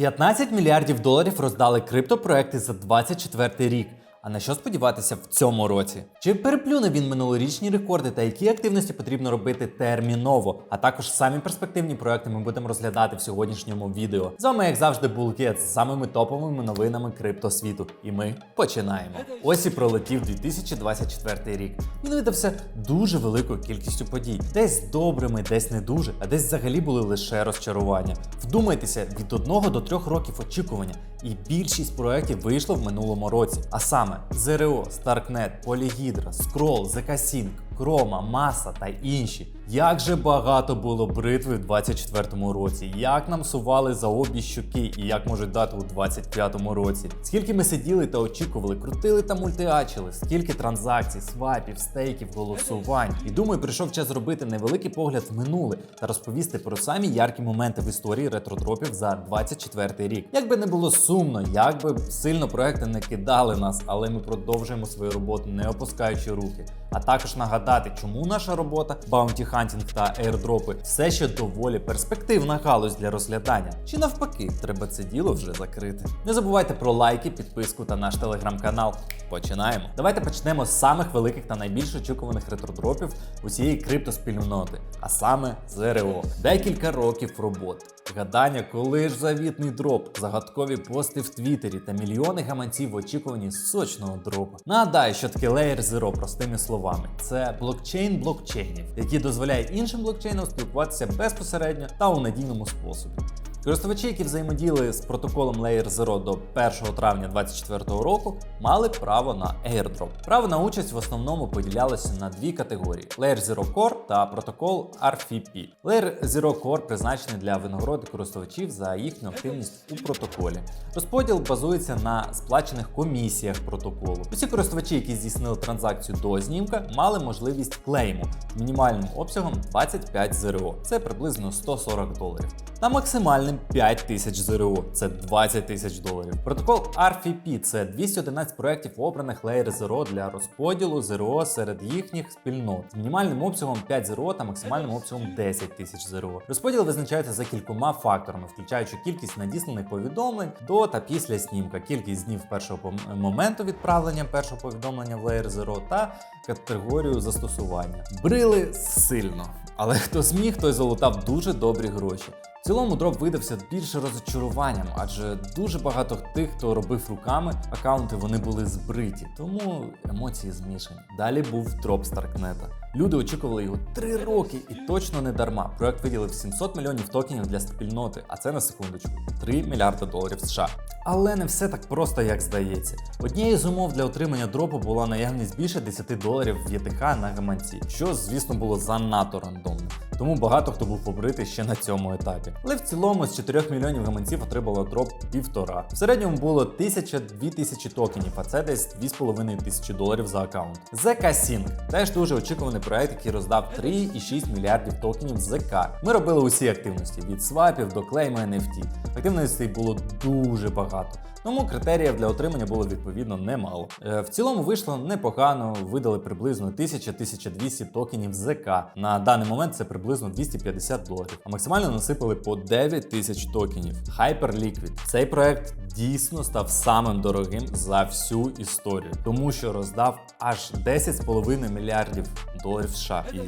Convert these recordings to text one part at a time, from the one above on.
15 мільярдів доларів роздали криптопроекти за 24 рік. А на що сподіватися в цьому році? Чи переплюне він минулорічні рекорди та які активності потрібно робити терміново? А також самі перспективні проекти ми будемо розглядати в сьогоднішньому відео. З вами, як завжди, Булкет з самими топовими новинами криптосвіту. І ми починаємо. Ось і пролетів 2024 рік. Він видався дуже великою кількістю подій, десь добрими, десь не дуже, а десь взагалі були лише розчарування. Вдумайтеся, від одного до трьох років очікування. І більшість проєктів вийшло в минулому році. А саме ЗРО, Starknet, Polyhedra, Scroll, ZK-Sync, Chroma, Masa та інші. Як же багато було бритви в 24-му році, як нам сували за обі щоки і як можуть дати у 25-му році. Скільки ми сиділи та очікували, крутили та мультиачили, скільки транзакцій, свайпів, стейків, голосувань. І думаю, прийшов час зробити невеликий погляд в минуле та розповісти про самі яркі моменти в історії ретродропів за 24 рік. Як би не було сумно, як би сильно проекти не кидали нас, але ми продовжуємо свою роботу, не опускаючи руки. А також нагадати, чому наша робота, баунті хантінг та ейрдропи все ще доволі перспективна галузь для розглядання. Чи навпаки, треба це діло вже закрити. Не забувайте про лайки, підписку та наш телеграм-канал. Починаємо. Давайте почнемо з самих великих та найбільш очікуваних ретродропів усієї криптоспільноти, а саме ЗРО. Декілька років роботи. Гадання, коли ж завітний дроп, загадкові пости в Твіттері та мільйони гаманців в очікуванні сочного дропа. Нагадаю, що таке Layer Zero простими словами. Це блокчейн блокчейнів, які дозволяють іншим блокчейнам спілкуватися безпосередньо та у надійному способі. Користувачі, які взаємодіяли з протоколом Layer Zero до 1 травня 2024 року, мали право на airdrop. Право на участь в основному поділялося на дві категорії: Layer Zero Core та протокол RFP. Layer Zero Core призначений для винагороди користувачів за їхню активність у протоколі. Розподіл базується на сплачених комісіях протоколу. Усі користувачі, які здійснили транзакцію до знімка, мали можливість клейму мінімальним обсягом 25 ЗРО. Це приблизно 140 доларів. Та максимальним 5 тисяч ЗРО це 20 тисяч доларів. Протокол RFP – це 211 проєктів, обраних Layer Zero для розподілу ЗРО серед їхніх спільнот з мінімальним обсягом 5 ЗРО та максимальним обсягом 10 тисяч ЗРО. Розподіл визначається за кількома факторами, включаючи кількість надісланих повідомлень до та після снімка, кількість днів першого моменту відправлення першого повідомлення в Layer Zero та категорію застосування. Брили сильно, але хто зміг, той залутав дуже добрі гроші. В цілому дроп видався більше розочаруванням, адже дуже багато тих, хто робив руками аккаунти, вони були збриті, тому емоції змішані. Далі був дроп Старкнета. Люди очікували його 3 роки і точно не дарма. Проект виділив 700 мільйонів токенів для спільноти, а це на секундочку 3 мільярди доларів США. Але не все так просто, як здається. Однією з умов для отримання дропу була наявність більше 10 доларів в ЄТХ на гаманці, що, звісно, було занадто рандомним. Тому багато хто був побритий ще на цьому етапі. Але в цілому з 4 мільйонів гаманців отримало дроп півтора. В середньому було 1000-2000 тисячі токенів, а це десь 2,5 тисячі доларів за аккаунт. ZK Sync теж дуже очікуваний проект, який роздав 3,6 мільярдів токенів ЗК. Ми робили усі активності від свайпів до клейма NFT. Активностей було дуже багато. Тому критеріїв для отримання було відповідно немало. Е, В цілому вийшло непогано, видали приблизно 1000-1200 токенів ЗК. На даний момент це приблизно 250 доларів, а максимально насипали по 9 тисяч токенів. Hyperliquid. Цей проект дійсно став самим дорогим за всю історію, тому що роздав аж 10,5 мільярдів доларів США і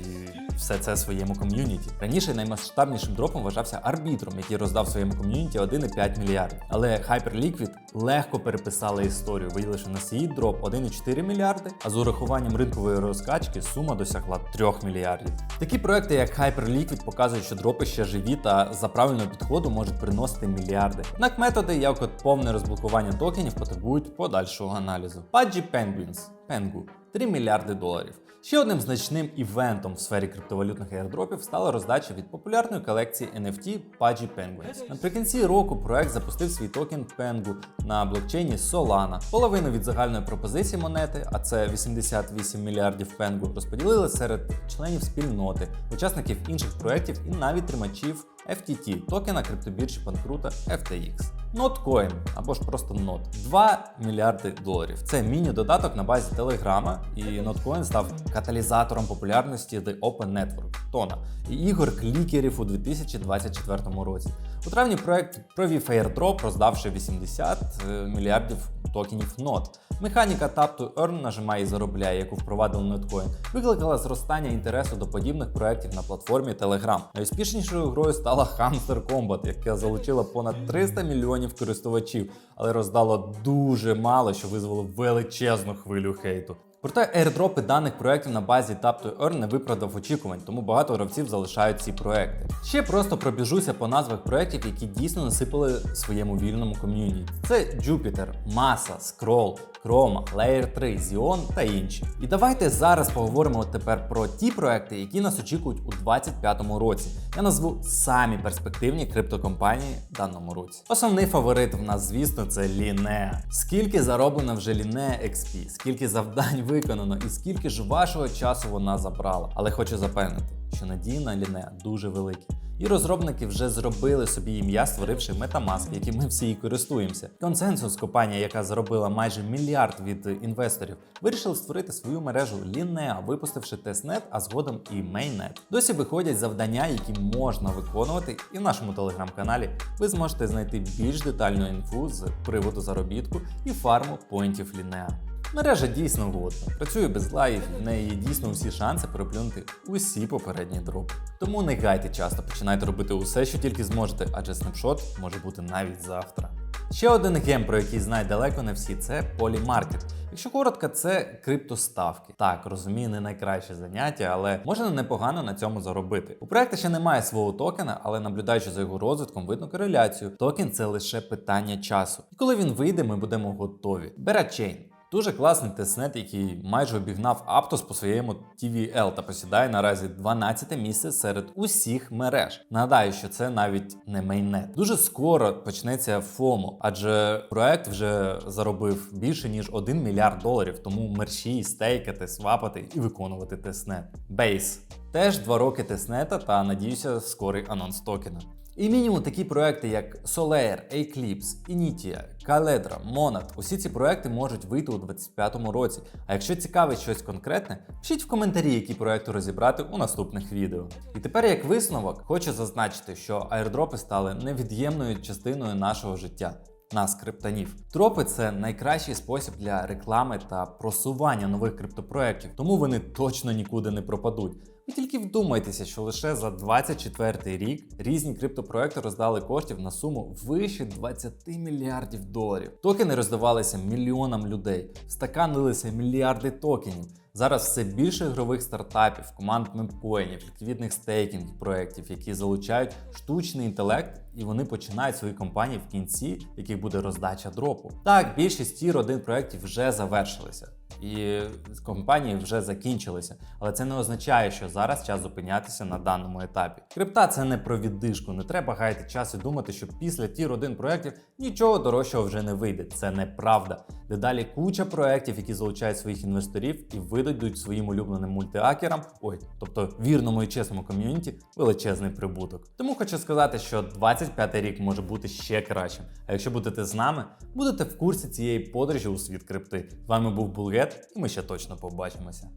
все це своєму ком'юніті. Раніше наймасштабнішим дропом вважався арбітром, який роздав своєму ком'юніті 1,5 мільярдів. Але Hyperliquid легко переписали історію, виявивши на свій дроп 1,4 мільярди, а з урахуванням ринкової розкачки сума досягла 3 мільярдів. Такі проекти, як Hyperliquid, показують, що дропи ще живі та за правильного підходу можуть приносити мільярди. Однак методи, як от повне розблокування токенів, потребують подальшого аналізу. Pudgy Penguins Pengu 3 мільярди доларів. Ще одним значним івентом в сфері криптовалютних аірдропів стала роздача від популярної колекції NFT Pudgy Penguins. Наприкінці року проект запустив свій токен Pengu на блокчейні Solana. Половину від загальної пропозиції монети, а це 88 мільярдів Pengu, розподілили серед членів спільноти, учасників інших проєктів і навіть тримачів FTT, токена криптобіржі банкрута FTX. Notcoin або ж просто Not. 2 мільярди доларів. Це міні-додаток на базі Телеграма, і Notcoin став каталізатором популярності The Open Network Тона і ігор клікерів у 2024 році. У травні проект провів airdrop, роздавши 80 е, мільярдів токенів NOT. Механіка Tap to Earn нажимає і заробляє, яку впровадив Notcoin, викликала зростання інтересу до подібних проєктів на платформі Telegram. Найуспішнішою грою стала Hamster Combat, яка залучила понад 300 мільйонів користувачів, але роздало дуже мало, що визвало величезну хвилю хейту. Проте airdропи даних проєктів на базі Tap to Earn не виправдав очікувань, тому багато гравців залишають ці проекти. Ще просто пробіжуся по назвах проєктів, які дійсно насипали своєму вільному ком'юніті. Це Jupiter, Masa, Scroll, Chroma, Layer 3, Xeon та інші. І давайте зараз поговоримо тепер про ті проекти, які нас очікують у 2025 році. Я назву самі перспективні криптокомпанії в даному році. Основний фаворит в нас, звісно, це Linea. Скільки зароблено вже Linea XP, скільки завдань виконано і скільки ж вашого часу вона забрала. Але хочу запевнити, що надії на Linea дуже великі. І розробники вже зробили собі ім'я, створивши Metamask, яким ми всі і користуємося. Консенсус, компанія, яка заробила майже мільярд від інвесторів, вирішили створити свою мережу Linea, випустивши тестнет, а згодом і Mainnet. Досі виходять завдання, які можна виконувати, і в нашому телеграм-каналі ви зможете знайти більш детальну інфу з приводу заробітку і фарму поінтів Linea. Мережа дійсно годна, працює без і в неї є дійсно усі шанси переплюнути усі попередні дропи. Тому не гайте часто, починайте робити усе, що тільки зможете, адже снапшот може бути навіть завтра. Ще один гем, про який знають далеко не всі, це полімаркет. Якщо коротко, це криптоставки. Так, розумію, не найкраще заняття, але можна непогано на цьому заробити. У проекту ще немає свого токена, але наблюдаючи за його розвитком, видно кореляцію. Токен це лише питання часу. І коли він вийде, ми будемо готові. Beratchain. Дуже класний тестнет, який майже обігнав Aptos по своєму TVL та посідає наразі 12 місце серед усіх мереж. Нагадаю, що це навіть не мейннет. Дуже скоро почнеться FOMO, адже проект вже заробив більше ніж 1 мільярд доларів, тому мерщій стейкати, свапати і виконувати тестнет. Base. Теж два роки тестнета та надіюся, скорий анонс токена. І мінімум такі проекти, як Solaire, Eclipse, Initia, Caledra, Monad, усі ці проекти можуть вийти у 2025 році. А якщо цікавить щось конкретне, пишіть в коментарі, які проекти розібрати у наступних відео. І тепер, як висновок, хочу зазначити, що аірдропи стали невід'ємною частиною нашого життя. Нас, криптонів. Тропи це найкращий спосіб для реклами та просування нових криптопроєктів, тому вони точно нікуди не пропадуть. Ви тільки вдумайтеся, що лише за 24 рік різні криптопроекти роздали коштів на суму вище 20 мільярдів доларів. Токени роздавалися мільйонам людей, стаканилися мільярди токенів. Зараз все більше ігрових стартапів, команд мемкоїнів, ліквідних стейкінг проєктів, які залучають штучний інтелект, і вони починають свої компанії в кінці, яких буде роздача дропу. Так, більшість тір 1 проєктів вже завершилися. І компанії вже закінчилися, але це не означає, що зараз час зупинятися на даному етапі. Крипта це не про віддишку, не треба гаяти час і думати, що після тір 1 проєктів нічого дорожчого вже не вийде. Це неправда. Дедалі куча проєктів, які залучають своїх інвесторів і видадуть своїм улюбленим мультиакерам, ой, тобто вірному і чесному ком'юніті, величезний прибуток. Тому хочу сказати, що 25 рік може бути ще кращим. А якщо будете з нами, будете в курсі цієї подорожі у світ крипти. З вами був Булгет, і ми ще точно побачимося.